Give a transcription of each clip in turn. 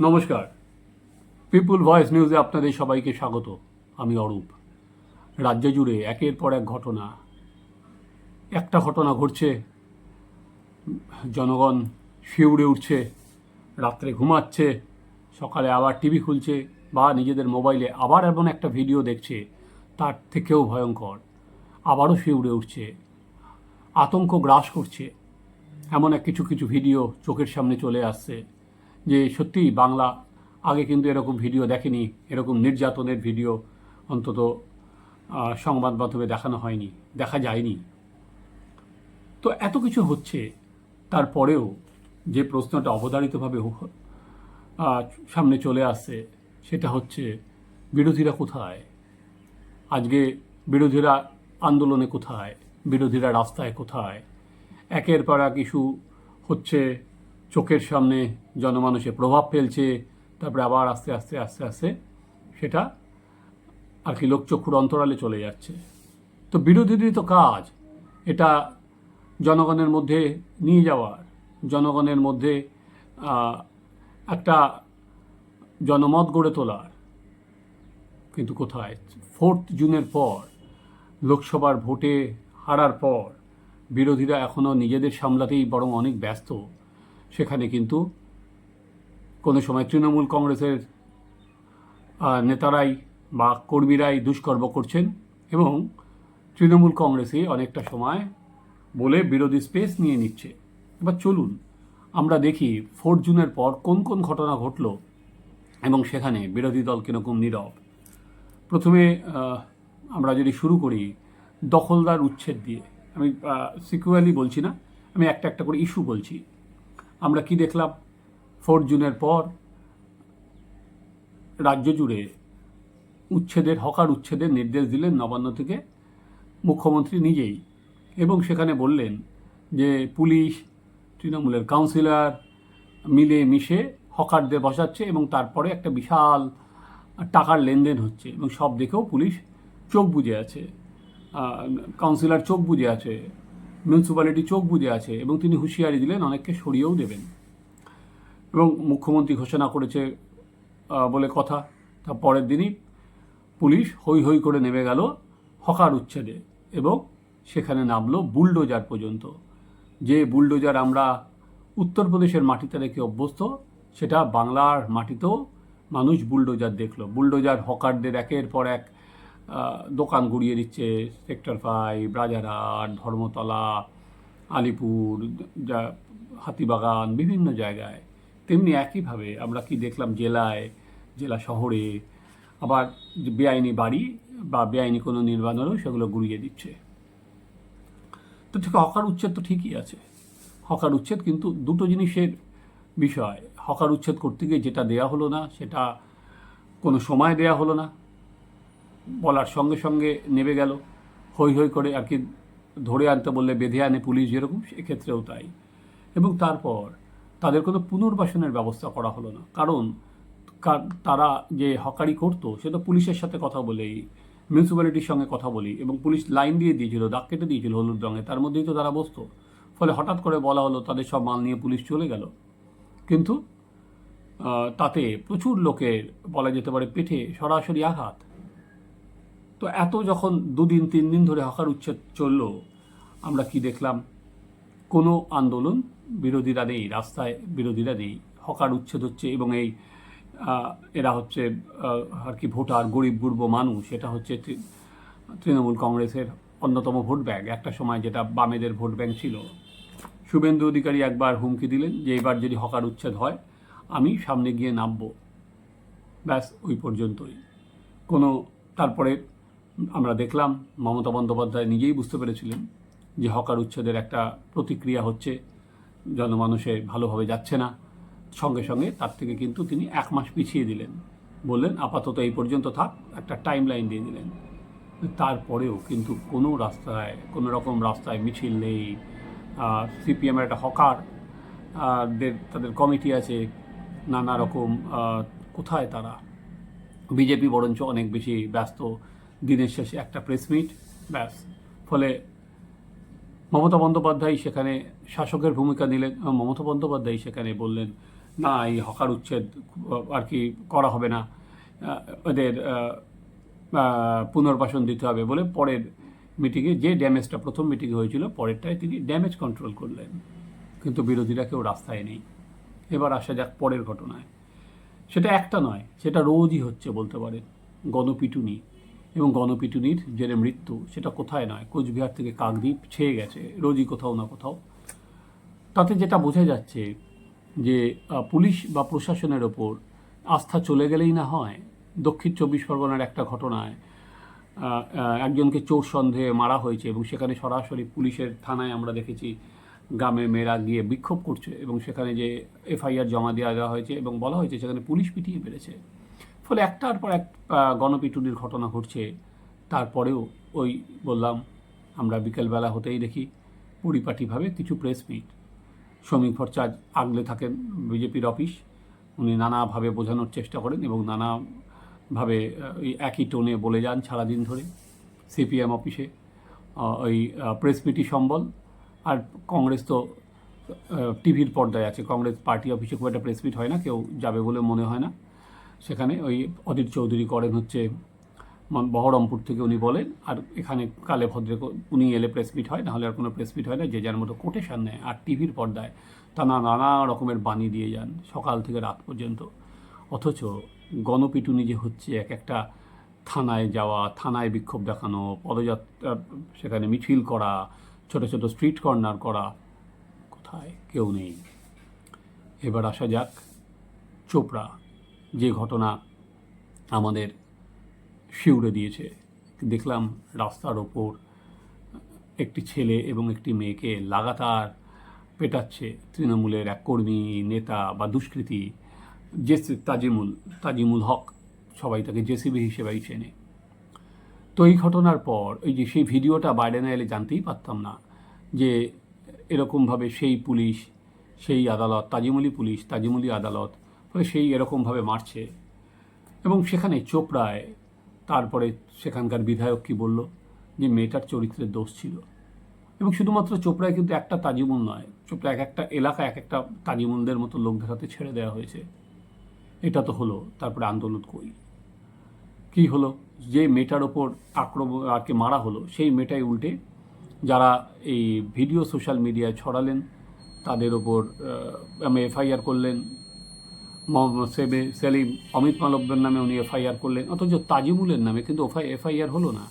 নমস্কার। পিপুল ভয়েস নিউজে আপনাদের সবাইকে স্বাগত। আমি অরূপ। রাজ্য জুড়ে একের পর এক ঘটনা, একটা ঘটনা ঘটছে, জনগণ শিউড়ে উঠছে, রাত্রে ঘুমাচ্ছে, সকালে আবার টিভি খুলছে বা নিজেদের মোবাইলে আবার এমন একটা ভিডিও দেখছে, তার থেকেও ভয়ঙ্কর। আবারও শিউড়ে উঠছে, আতঙ্ক গ্রাস করছে। এমন এক কিছু কিছু ভিডিও চোখের সামনে চলে আসছে। যে সত্যি বাংলা আগে কিন্তু এরকম ভিডিও দেখেনি, এরকম নির্যাতনের ভিডিও অন্তত সংবাদ মাধ্যমে দেখানো হয়নি, দেখা যায়নি। তো এত কিছু হচ্ছে, তারপরেও যে প্রশ্নটা অবধারিতভাবে সামনে চলে আসছে, সেটা হচ্ছে বিরোধীরা কোথায়? আজকে বিরোধীরা আন্দোলনে কোথায়? বিরোধীরা রাস্তায় কোথায়? একের পর এক ইস্যু হচ্ছে চোখের সামনে জনমানুষে প্রভাব ফেলছে, তারপরে আবার আস্তে আস্তে আস্তে আস্তে সেটা আর কি লোকচক্ষুর অন্তরালে চলে যাচ্ছে। তো বিরোধীদের তো কাজ, এটা জনগণের মধ্যে নিয়ে যাওয়ার, জনগণের মধ্যে একটা জনমত গড়ে তোলার। কিন্তু কোথায়? ফোর্থ জুনের পর, লোকসভার ভোটে হারার পর, বিরোধীরা এখনও নিজেদের সামলাতেই বরং অনেক ব্যস্ত। সেখানে কিন্তু কোনো সময় তৃণমূল কংগ্রেসের নেতারাই বা কর্মীরাই দুষ্কর্ম করছেন এবং তৃণমূল কংগ্রেসই অনেকটা সময় বলে বিরোধী স্পেস নিয়ে নিচ্ছে। এবার চলুন, আমরা দেখি ফোর্থ জুনের পর কোন কোন ঘটনা ঘটল এবং সেখানে বিরোধী দল কীরকম নীরব। প্রথমে আমরা যদি শুরু করি দখলদার উচ্ছেদ দিয়ে। আমি সিকুয়ালি বলছি না, আমি একটা একটা করে ইস্যু বলছি। আমরা কি দেখলাম? ফোর্থ জুনের পর রাজ্য জুড়ে উচ্ছেদের, হকার উচ্ছেদের নির্দেশ দিলেন নবান্ন থেকে মুখ্যমন্ত্রী নিজেই এবং সেখানে বললেন যে পুলিশ, তৃণমূলের কাউন্সিলর মিলে মিশে হকারদের বসাচ্ছে এবং তারপরে একটা বিশাল টাকার লেনদেন হচ্ছে এবং সব দেখেও পুলিশ চোখ বুজে আছে। কাউন্সিলর চোখ বুজে আছে। মিউনিসিপ্যালিটি চোখ বুজে আছে এবং তিনি হুঁশিয়ারি দিলেন অনেককে সরিয়েও দেবেন। এবং মুখ্যমন্ত্রী ঘোষণা করেছে বলে কথা। তার পরের দিনই পুলিশ হই হই করে নেমে গেল হকার উচ্ছেদে এবং সেখানে নামলো বুলডোজার পর্যন্ত। যে বুলডোজার আমরা উত্তরপ্রদেশের মাটিতে রেখে অভ্যস্ত, সেটা বাংলার মাটিতেও মানুষ বুলডোজার দেখল। বুলডোজার হকারদের একের পর এক দোকান ঘুরিয়ে দিচ্ছে, সেক্টর ফাইভ রাজারহাট, ধর্মতলা, আলিপুর, যা হাতিবাগান, বিভিন্ন জায়গায়। তেমনি একইভাবে আমরা কি দেখলাম জেলায়, জেলা শহরে আবার বেআইনি বাড়ি বা বেআইনি কোনো নির্মাণেরও সেগুলো ঘুরিয়ে দিচ্ছে। তো ঠিক হকার উচ্ছেদ তো ঠিকই আছে। হকার উচ্ছেদ কিন্তু দুটো জিনিসের বিষয়। হকার উচ্ছেদ করতে গিয়ে যেটা দেয়া হলো না, সেটা কোনো সময় দেয়া হলো না। বলার সঙ্গে সঙ্গে নেমে গেল। হই হই করে আর কি ধরে আনতে বললে, বেঁধে আনে পুলিশ, যেরকম সেক্ষেত্রেও তাই। এবং তারপর তাদের কোনো পুনর্বাসনের ব্যবস্থা করা হলো না। কারণ তারা যে হকারি করতো সেটা পুলিশের সাথে কথা বলেই মিউনিসিপ্যালিটির সঙ্গে কথা বলি এবং পুলিশ লাইন দিয়ে দিয়েছিল, দাগ কেটে দিয়েছিল হলুদ রঙে, তার মধ্যেই তো তারা বসতো। ফলে হঠাৎ করে বলা হলো, তাদের সব মাল নিয়ে পুলিশ চলে গেল। কিন্তু তাতে প্রচুর লোকের, বলা যেতে পারে, পেটে সরাসরি আঘাত। তো এত যখন দুদিন তিন দিন ধরে হকার উচ্ছেদ চলল, আমরা কি দেখলাম? কোনো আন্দোলন বিরোধীরা নেই, রাস্তায় বিরোধীরা নেই। হকার উচ্ছেদ হচ্ছে এবং এই এরা হচ্ছে আর কি ভোটার, গরিব, গুরব মানুষ, এটা হচ্ছে তৃণমূল কংগ্রেসের অন্যতম ভোট ব্যাংক। একটা সময় যেটা বামেদের ভোট ব্যাংক ছিল। শুভেন্দু অধিকারী একবার হুমকি দিলেন যে, এবার যদি হকার উচ্ছেদ হয়, আমি সামনে গিয়ে নামব। ব্যাস, ওই পর্যন্তই। কোনো, তারপরে আমরা দেখলাম মমতা বন্দ্যোপাধ্যায় নিজেই বুঝতে পেরেছিলেন যে হকার উচ্ছেদের একটা প্রতিক্রিয়া হচ্ছে, জনমানুষে ভালোভাবে যাচ্ছে না। সঙ্গে সঙ্গে তার থেকে কিন্তু তিনি এক মাস পিছিয়ে দিলেন। বললেন, আপাতত এই পর্যন্ত থাক, একটা টাইম লাইন দিয়ে দিলেন। তারপরেও কিন্তু কোনো রাস্তায়, কোনো রকম রাস্তায় মিছিল নেই। সিপিএমের একটা হকার দের, তাদের কমিটি আছে, নানা রকম কোথায় তারা? বিজেপি বরঞ্চ অনেক বেশি ব্যস্ত। দিনের শেষে একটা প্রেস মিট ব্যাস। ফলে মমতা বন্দ্যোপাধ্যায় সেখানে শাসকের ভূমিকা নিলেন মমতা বন্দ্যোপাধ্যায় সেখানে বললেন না এই হকার উচ্ছেদ আর কি করা হবে না। আহ, পুনর্বাসন দিতে হবে। বলে পরের মিটিংয়ে যে ড্যামেজটা প্রথম মিটিংয়ে হয়েছিল পরেরটায় তিনি ড্যামেজ কন্ট্রোল করলেন। কিন্তু বিরোধীরা কেউ রাস্তায় নেই। এবার আসা যাক পরের ঘটনায়। সেটা একটা নয় সেটা রোজই হচ্ছে বলতে পারেন। গণপিটুনি। এবং গণপিটুনির জেরে মৃত্যু, সেটা কোথায় নয়? কোচবিহার থেকে কাকদ্বীপ ছেয়ে গেছে, রোজই কোথাও না কোথাও। তাতে যেটা বোঝা যাচ্ছে যে পুলিশ বা প্রশাসনের ওপর আস্থা চলে গেলেই না হয়। দক্ষিণ চব্বিশ পরগনার একটা ঘটনায় একজনকে চোর সন্দেহে মারা হয়েছে এবং সেখানে সরাসরি পুলিশের থানায় আমরা দেখেছি গ্রামে মেয়েরা গিয়ে বিক্ষোভ করছে এবং সেখানে যে এফআইআর জমা দেওয়া দেওয়া হয়েছে এবং বলা হয়েছে সেখানে পুলিশ পিটিয়ে মেরেছে। ফলে একটার পর এক গণপিটুনির ঘটনা ঘটছে। তারপরেও ওই বললাম, আমরা বিকেলবেলা হতেই দেখি পরিপাটিভাবে কিছু প্রেস মিট শ্রমিক ভট্টাচার্য আগলে থাকেন বিজেপির অফিস উনি নানাভাবে বোঝানোর চেষ্টা করেন এবং নানাভাবে ওই একই টোনে বলে যান সারাদিন ধরে সিপিএম অফিসে ওই প্রেস মিটই সম্বল। আর কংগ্রেস তো টিভির পর্দায় আছে। কংগ্রেস পার্টি অফিসে খুব একটা প্রেস মিট হয় না, কেউ যাবে বলে মনে হয় না। সেখানে ওই অধীর চৌধুরী করেন হচ্ছে বহরমপুর থেকে উনি বলেন, আর এখানে কালে ভদ্রে উনি এলে প্রেস মিট হয়, নাহলে আর কোনো প্রেস মিট হয় না, যে যার মতো কোটেশন নেয়, আর টিভির পর্দায় তারা নানা রকমের বাণী দিয়ে যান সকাল থেকে রাত পর্যন্ত। অথচ গণপিটুনি যে হচ্ছে এক একটা থানায় যাওয়া, থানায় বিক্ষোভ দেখানো, পদযাত্রা, সেখানে মিছিল করা, ছোট ছোট স্ট্রিট কর্নার করা, কোথায়? কেউ নেই। এবার আসা যাক চোপড়া যে ঘটনা আমাদের শিউরে দিয়েছে। দেখলাম রাস্তার ওপর একটি ছেলে এবং একটি মেয়েকে লাগাতার পেটাচ্ছে। তৃণমূলের এক কর্মী, নেতা বা দুষ্কৃতী যে তাজিমুল তাজিমুল হক, সবাই তাকে জেসিবি হিসেবেই চেনে। তো এই ঘটনার পর ওই যে সেই ভিডিওটা বাইরে না এলে জানতেই পারতাম না যে এরকমভাবে সেই পুলিশ, সেই আদালত, তাজিমুলি পুলিশ, তাজিমুলি আদালত ফলে সেই এরকমভাবে মারছে। এবং সেখানে চোপড়ায় তারপরে সেখানকার বিধায়ক কি বলল যে মেয়েটার চরিত্রের দোষ ছিল। এবং শুধুমাত্র চোপড়ায় কিন্তু একটা তাজিমুল নয় চোপড়া এক একটা এলাকা এক একটা তাজিমুলদের মতো লোকদের হাতে ছেড়ে দেওয়া হয়েছে। এটা তো হলো, তারপরে আন্দোলন কই? কি হলো? যে মেয়েটার ওপর আক্রমণ আর কি মারা হলো, সেই মেয়েটাই উল্টে যারা এই ভিডিও সোশ্যাল মিডিয়ায় ছড়ালেন, তাদের ওপর এফআইআর করলেন সেলিম, অমিত মালব্যের নামে উনি এফআইআর করলেন, অথচ তাজিমুলের নামে কিন্তু এফআইআর হলো না।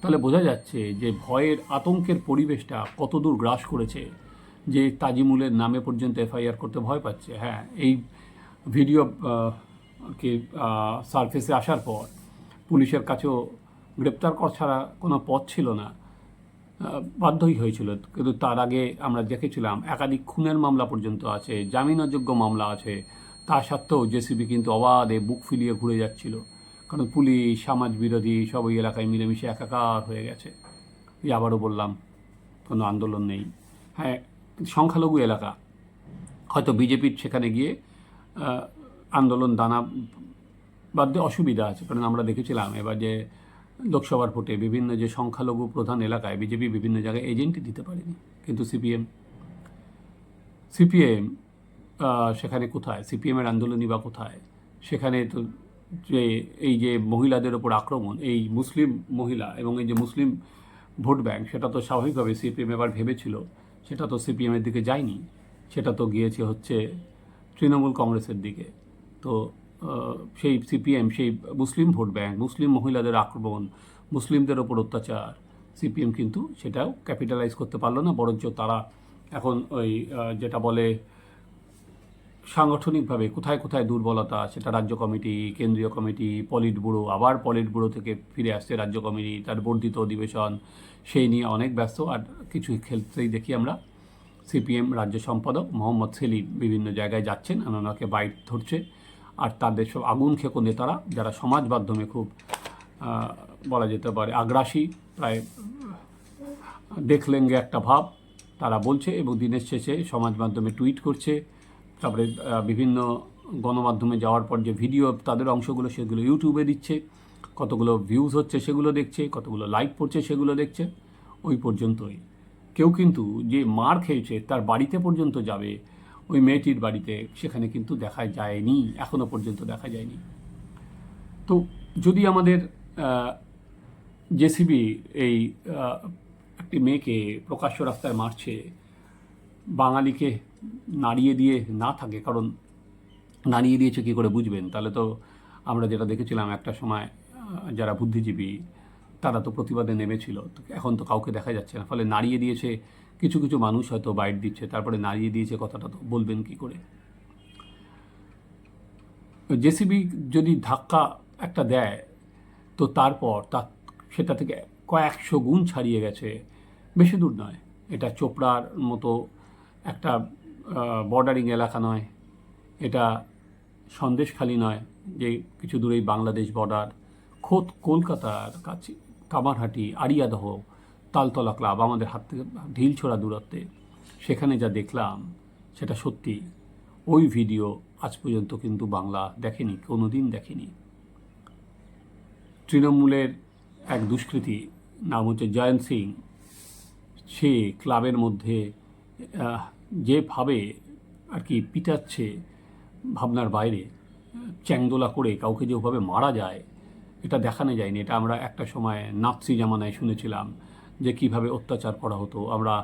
তাহলে বোঝা যাচ্ছে যে ভয়ের আতঙ্কের পরিবেশটা কতদূর গ্রাস করেছে যে তাজিমুলের নামে পর্যন্ত এফআইআর করতে ভয় পাচ্ছে। হ্যাঁ এই ভিডিও কি সার্ফেসে আসার পর পুলিশের কাছেও গ্রেপ্তার করা ছাড়া কোনো পথ ছিল না। বাধ্যই হয়েছিল। কিন্তু তার আগে আমরা দেখেছিলাম একাধিক খুনের মামলা পর্যন্ত আছে জামিন অযোগ্য মামলা আছে তা সত্ত্বেও জেসিবি কিন্তু অবাধে বুক ফিলিয়ে ঘুরে যাচ্ছিল। কারণ পুলিশ সমাজ বিরোধী সব ওই এলাকায় মিলেমিশে একাকার হয়ে গেছে। এই আবারও বললাম, কোনো আন্দোলন নেই। হ্যাঁ সংখ্যালঘু এলাকা। হয়তো বিজেপির সেখানে গিয়ে আন্দোলন দানা বাদ অসুবিধা আছে। কারণ আমরা দেখেছিলাম এবার যে লোকসভার ভোটে বিভিন্ন যে সংখ্যালঘু প্রধান এলাকায় বিজেপি বিভিন্ন জায়গায় এজেন্টই দিতে পারেনি। কিন্তু সিপিএম সিপিএম সেখানে কোথায়? সিপিএমের আন্দোলনই বা কোথায়? সেখানে তো যে এই যে মহিলাদের ওপর আক্রমণ, এই মুসলিম মহিলা এবং এই যে মুসলিম ভোট ব্যাংক, সেটা তো স্বাভাবিকভাবে সিপিএম এবার ভেবেছিল, সেটা তো সিপিএমের দিকে যায়নি, সেটা তো গিয়েছে হচ্ছে তৃণমূল কংগ্রেসের দিকে। তো সেই সিপিএম, সেই মুসলিম ভোট ব্যাংক, মুসলিম মহিলাদের আক্রমণ, মুসলিমদের ওপর অত্যাচার, সিপিএম কিন্তু সেটাও ক্যাপিটালাইজ করতে পারল না, বরঞ্চ তারা এখন ওই যেটা বলে সাংগঠনিকভাবে কোথায় কোথায় দুর্বলতা, সেটা রাজ্য কমিটি, কেন্দ্রীয় কমিটি পলিট ব্যুরো আবার পলিট ব্যুরো থেকে ফিরে আসছে রাজ্য কমিটি, তার বর্ধিত অধিবেশন, সেই নিয়ে অনেক ব্যস্ত। আর কিছু ক্ষেত্রেই দেখি আমরা, সিপিএম রাজ্য সম্পাদক মোহাম্মদ সেলিম বিভিন্ন জায়গায় যাচ্ছেন, আর ওনাকে বাইট ধরছে। আর তাদের সব আগুন খেকো নেতারা, যারা সমাজ মাধ্যমে খুব বলা যেতে পারে, আগ্রাসী, প্রায় দেখলেঙ্গে একটা ভাব, তারা বলছে এবং দিনের শেষে সমাজ মাধ্যমে টুইট করছে। তারপরে বিভিন্ন গণমাধ্যমে যাওয়ার পর যে ভিডিও, তাদের অংশগুলো সেগুলো ইউটিউবে দিচ্ছে, কতগুলো ভিউজ হচ্ছে সেগুলো দেখছে, কতগুলো লাইক পড়ছে সেগুলো দেখছে, ওই পর্যন্তই। কেউ কিন্তু যে মার খেয়েছে তার বাড়িতে পর্যন্ত যাবে, ওই মেয়েটির বাড়িতে, সেখানে কিন্তু দেখা যায়নি এখনও পর্যন্ত দেখা যায়নি। তো যদি আমাদের জেসিবি এই একটি মেয়েকে প্রকাশ্য রাস্তায় মারছে, বাঙালিকে নাড়িয়ে দিয়ে না থাকে, কারণ নাড়িয়ে দিয়েছে কী করে বুঝবেন? তাহলে তো আমরা যেটা দেখেছিলাম একটা সময় যারা বুদ্ধিজীবী, তারা তো প্রতিবাদে নেমেছিল। এখন তো কাউকে দেখা যাচ্ছে না। ফলে নাড়িয়ে দিয়েছে কিছু কিছু মানুষ হয়তো বাইট দিচ্ছে, তারপরে নাড়িয়ে দিয়েছে কথাটা তো বলবেন কি করে? জেসিবি যদি ধাক্কা একটা দেয়, তো তারপর তার সেটা থেকে কয়েকশো গুণ ছাড়িয়ে গেছে। বেশি দূর নয়। এটা চোপড়ার মতো একটা বর্ডারিং এলাকা নয়। এটা সন্দেশখালি নয় যে কিছু দূরেই বাংলাদেশ বর্ডার খোদ কলকাতার কাছে কামারহাটি, আড়িয়াদহ, তালতলা ক্লাব আমাদের হাত থেকে ঢিল ছোড়া দূরত্বে। সেখানে যা দেখলাম, সেটা সত্যি। ওই ভিডিও আজ পর্যন্ত কিন্তু বাংলা দেখেনি কোনো দিন দেখেনি। তৃণমূলের এক দুষ্কৃতী, নাম হচ্ছে জয়ন্ত সিং, সে ক্লাবের মধ্যে যেভাবে আর কি পিটাচ্ছে ভাবনার বাইরে, চ্যাংদোলা করে কাউকে যেভাবে মারা যায়, এটা দেখানো যায়নি। এটা আমরা একটা সময় নাৎসি জামানায় শুনেছিলাম যে কীভাবে অত্যাচার করা হতো। আমরা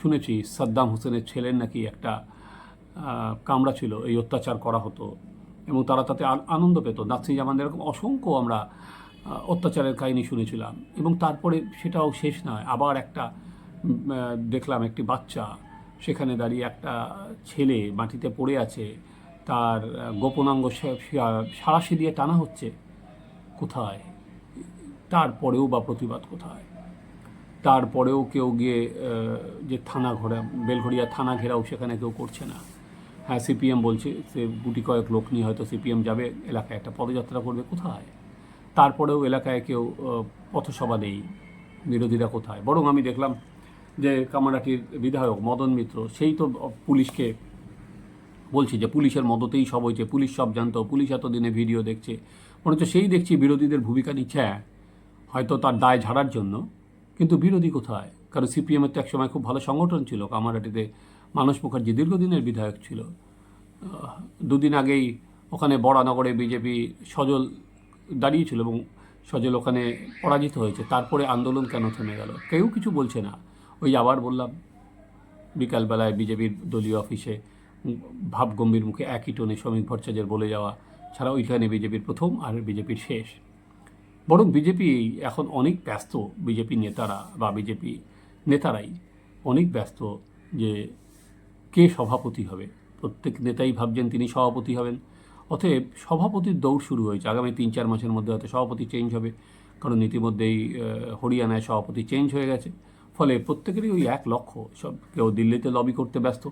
শুনেছি সাদ্দাম হোসেনের ছেলের নাকি একটা কামড়া ছিল, এই অত্যাচার করা হতো এবং তারা তাতে আনন্দ পেত। নাৎসি জামানের এরকম অসংখ্য আমরা অত্যাচারের কাহিনী শুনেছিলাম এবং তারপরে সেটাও শেষ নয়। আবার একটা দেখলাম একটি বাচ্চা সেখানে দাঁড়িয়ে একটা ছেলে মাটিতে পড়ে আছে, তার গোপনাঙ্গ সা- সা- দিয়ে টানা হচ্ছে, কোথায়? তারপরেও বা প্রতিবাদ কোথায়? তারপরেও কেউ গিয়ে যে থানা ঘোরা, বেলঘড়িয়া থানা ঘেরাও সেখানে কেউ করছে না। হ্যাঁ সিপিএম বলছে সে গুটি কয়েক লোক নিয়ে হয়তো সিপিএম যাবে, এলাকায় একটা পদযাত্রা করবে, কোথায়? তারপরেও এলাকায় কেউ পথসভা নেই, বিরোধীরা কোথায়? বরং আমি দেখলাম যে কামারাটির বিধায়ক মদন মিত্র সেই তো পুলিশকে বলছি যে পুলিশের মদতেই সব হয়েছে পুলিশ সব জানতো পুলিশ এতদিনে ভিডিও দেখছে। মনে হচ্ছে সেই দেখছি বিরোধীদের ভূমিকা নিচ্ছে হ্যাঁ, হয়তো তার দায় ঝাড়ার জন্য কিন্তু বিরোধী কোথায়? কারণ সিপিএমের তো একসময় খুব ভালো সংগঠন ছিল কামারাটিতে মানস মুখার্জি দীর্ঘদিনের বিধায়ক ছিল। দুদিন আগেই ওখানে বড়ানগরে বিজেপি সজল দাঁড়িয়েছিল এবং সজল ওখানে পরাজিত হয়েছে তারপরে আন্দোলন কেন থেমে গেল? কেউ কিছু বলছে না। ওই আবার বললাম, বিকালবেলায় বিজেপির দলীয় অফিসে ভাবগম্ভীর মুখে একই টোনে শ্রমিক ভট্টাচার্যের বলে যাওয়া ছাড়া ওইখানে বিজেপির প্রথম আর বিজেপির শেষ। বরং বিজেপি এখন অনেক ব্যস্ত, বিজেপি নেতারা বা বিজেপি নেতারাই অনেক ব্যস্ত যে কে সভাপতি হবে। প্রত্যেক নেতাই ভাবছেন তিনি সভাপতি হবেন। অতএব সভাপতির দৌড় শুরু হয়েছে। আগামী তিন চার মাসের মধ্যে হয়তো সভাপতি চেঞ্জ হবে। কারণ ইতিমধ্যেই হরিয়ানায় সভাপতি চেঞ্জ হয়ে গেছে। ফলে প্রত্যেকেরই ওই এক লক্ষ্য, সব কেউ দিল্লিতে লবি করতে ব্যস্ত,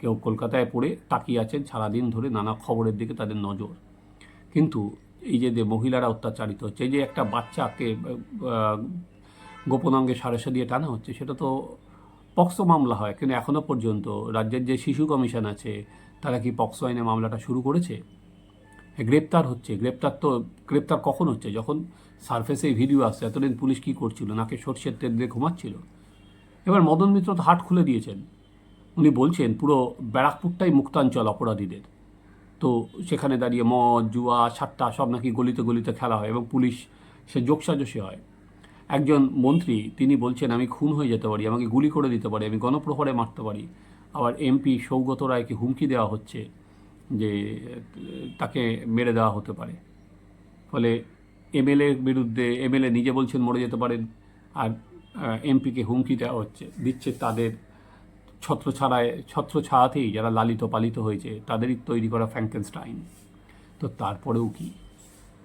কেউ কলকাতায় পড়ে তাকিয়ে আছেন সারাদিন ধরে নানা খবরের দিকে তাদের নজর। কিন্তু এই যে যে মহিলারা অত্যাচারিত হচ্ছে যে একটা বাচ্চাকে গোপনাঙ্গে সারেসা দিয়ে টানা হচ্ছে, সেটা তো পক্সো মামলা হয়। কিন্তু এখনও পর্যন্ত রাজ্যের যে শিশু কমিশন আছে, তারা কি পক্সো আইনে মামলাটা শুরু করেছে? গ্রেপ্তার হচ্ছে। গ্রেপ্তার তো, গ্রেপ্তার কখন হচ্ছে? যখন সারফেসে ভিডিও আসছে, এতদিন পুলিশ কী করছিল? নাকে সর্ষের তেল দিয়ে ঘুমাচ্ছিল? এবার মদন মিত্র তো হাট খুলে দিয়েছেন। উনি বলছেন, পুরো ব্যারাকপুরটাই মুক্তাঞ্চল অপরাধীদের। তো সেখানে দাঁড়িয়ে মদ, জুয়া, সাট্টা সব নাকি গলিতে গলিতে খেলা হয় এবং পুলিশ সে যোগসাজসে হয়। একজন মন্ত্রী, তিনি বলছেন, আমি খুন হয়ে যেতে পারি, আমাকে গুলি করে দিতে পারি, আমি গণপ্রহরে মারতে পারি। আবার এমপি সৌগত রায়কে হুমকি দেওয়া হচ্ছে যে তাকে মেরে দেওয়া হতে পারে। ফলে এমএলএর বিরুদ্ধে, এমএলএ নিজে বলছেন, মরে যেতে পারেন। আর এমপিকে হুমকি দেওয়া হচ্ছে, দিচ্ছে তাদের ছত্র ছাড়ায়, ছত্র ছাড়াতেই যারা লালিত পালিত হয়েছে, তাদেরই তৈরি করা ফ্র্যাঙ্কেনস্টাইন তো তারপরেও কি?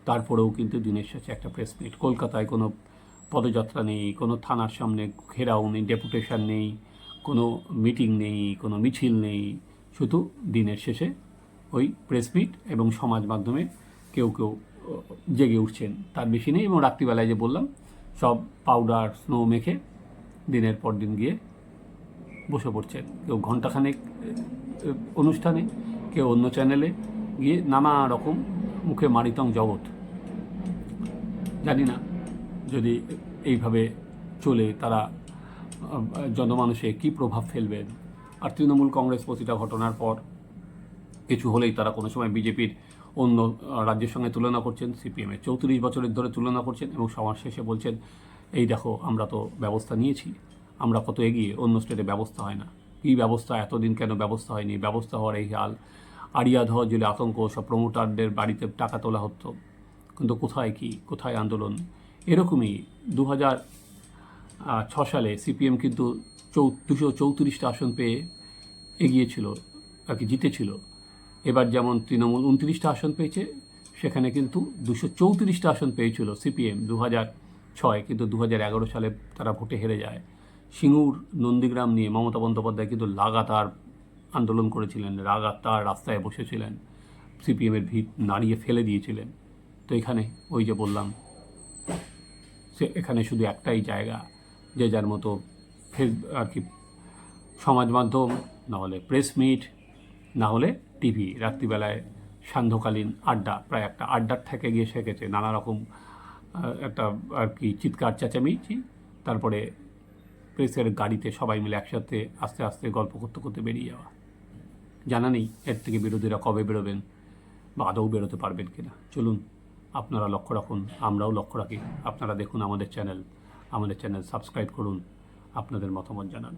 তারপরেও কিন্তু দিনের শেষে একটা প্রেস মিট কলকাতায় কোনো পদযাত্রা নেই, কোনো থানার সামনে ঘেরাও নেই ডেপুটেশন নেই, কোনো মিটিং নেই, কোনো মিছিল নেই। শুধু দিনের শেষে ওই প্রেস মিট এবং সমাজ মাধ্যমে কেউ কেউ জেগে উঠছেন। তার বেশি নেই এবং রাত্রিবেলায় যে বললাম সব পাউডার স্নো মেখে দিনের পর দিন গিয়ে বসে পড়ছেন কেউ ঘন্টাখানেক আহ, অনুষ্ঠানে কেউ অন্য চ্যানেলে গিয়ে নানা রকম মুখে মারিতং জগৎ। জানি না যদি এইভাবে চলে তারা জনমানুষে কী প্রভাব ফেলবেন আর তৃণমূল কংগ্রেস প্রতিটা ঘটনার পর কিছু হলেই তারা কোনো সময় বিজেপির অন্য রাজ্যের সঙ্গে তুলনা করছেন সিপিএমের চৌত্রিশ বছরের ধরে তুলনা করছেন এবং সমাজ শেষে বলছেন, এই দেখো, আমরা তো ব্যবস্থা নিয়েছি, আমরা কত এগিয়ে, অন্য স্টেটে ব্যবস্থা হয় না। কী ব্যবস্থা, এতদিন কেন ব্যবস্থা হয়নি? ব্যবস্থা হওয়ার এই হাল। আড়িয়া ধর জেলে আতঙ্ক, সব প্রমোটারদের বাড়িতে টাকা তোলা হতো। কিন্তু কোথায় কি, কোথায় আন্দোলন? এরকমই দু হাজার ছ সালে সিপিএম কিন্তু চৌ, দুশো চৌত্রিশটা আসন পেয়ে এগিয়েছিল, আর কি জিতেছিল। এবার যেমন তৃণমূল উনত্রিশটা আসন পেয়েছে, সেখানে কিন্তু দুশো চৌত্রিশটা আসন পেয়েছিল সিপিএম দু হাজার ছয়, কিন্তু দু হাজার এগারো সালে তারা ভোটে হেরে যায়। সিঙ্গুর, নন্দীগ্রাম নিয়ে মমতা বন্দ্যোপাধ্যায় কিন্তু লাগাতার আন্দোলন করেছিলেন, লাগাতার রাস্তায় বসেছিলেন, সিপিএমের ভিত নাড়িয়ে ফেলে দিয়েছিলেন। তো এখানে ওই যে বললাম, সে এখানে শুধু একটাই জায়গা, যে যার মতো ফেস আর কি সমাজ মাধ্যম, নাহলে প্রেস মিট না হলে টিভি, রাত্রিবেলায় সান্ধ্যকালীন আড্ডা, প্রায় একটা আড্ডার থেকে গিয়ে শেখেছে নানা রকম একটা আর কি চিৎকার, চেঁচামেচি, তারপরে প্রেসের গাড়িতে সবাই মিলে একসাথে আস্তে আস্তে গল্প করতে করতে বেরিয়ে যাওয়া। জানা নেই এর থেকে বিরোধীরা কবে বেরোবেন বা আদৌ বেরোতে পারবেন কিনা। চলুন, আপনারা লক্ষ্য রাখুন, আমরাও লক্ষ্য রাখি। আপনারা দেখুন আমাদের চ্যানেল। আমাদের চ্যানেল সাবস্ক্রাইব করুন, আপনাদের মতামত জানান।